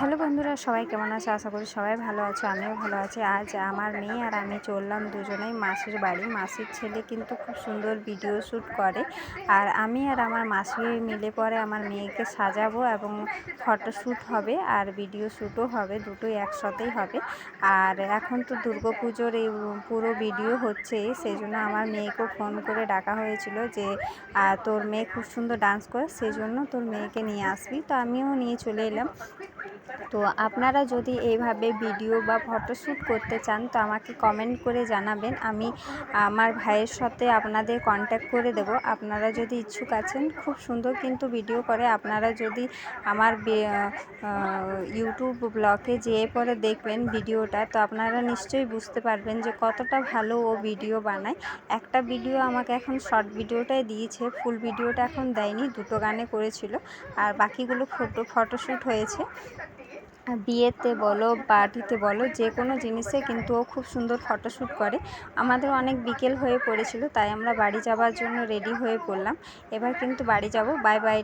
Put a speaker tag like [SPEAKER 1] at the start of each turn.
[SPEAKER 1] Hello বন্ধুরা, সবাই কেমন আছে? আশা করি সবাই ভালো আছে, আমিও ভালো আছি। আজ আমার মেয়ে আর আমি চললাম দুজনেই মাসির বাড়ি। মাসির ছেলে কিন্তু খুব সুন্দর ভিডিও শ্যুট করে। আর আমি আর আমার মাসি মিলে পরে আমার মেয়েকে সাজাবো এবং ফটো শ্যুট হবে আর ভিডিও শ্যুটও হবে, দুটোই একসাথেই হবে। আর এখন তো পুজোর এই পুরো ভিডিও হচ্ছে সেই জন্য আমার মেয়েকেও ফোন করে ডাকা হয়েছিল যে তোর মেয়ে খুব সুন্দর ডান্স করে সেই জন্য তোর মেয়েকে নিয়ে আসবি। তো আমিও নিয়ে চলে এলাম। তো আপনারা যদি এইভাবে ভিডিও বা ফটোশ্যুট করতে চান, তো আমাকে কমেন্ট করে জানাবেন। আমি আমার ভাইয়ের সাথে আপনাদের কন্ট্যাক্ট করে দেব। আপনারা যদি ইচ্ছুক আছেন, খুব সুন্দর কিন্তু ভিডিও করে। আপনারা যদি আমার ইউটিউব ব্লগে যেয়ে পরে দেখবেন ভিডিওটা, তো আপনারা নিশ্চয়ই বুঝতে পারবেন যে কতটা ভালো ও ভিডিও বানায়। একটা ভিডিও আমাকে এখন শর্ট ভিডিওটাই দিয়েছে ফুল ভিডিওটা এখন দেয়নি, দুটো গানে করেছিল, আর বাকিগুলো ফটো ফটোশ্যুট হয়েছে। বিয়েতে বলো পার্টিতে বলো, যে কোনো জিনিসে কিন্তু ও খুব সুন্দর ফটোশ্যুট করে। আমাদের অনেক বিকেল হয়ে পড়েছিলো, তাই আমরা বাড়ি যাওয়ার জন্য রেডি হয়ে পড়লাম। এবার কিন্তু বাড়ি যাব। Bye bye.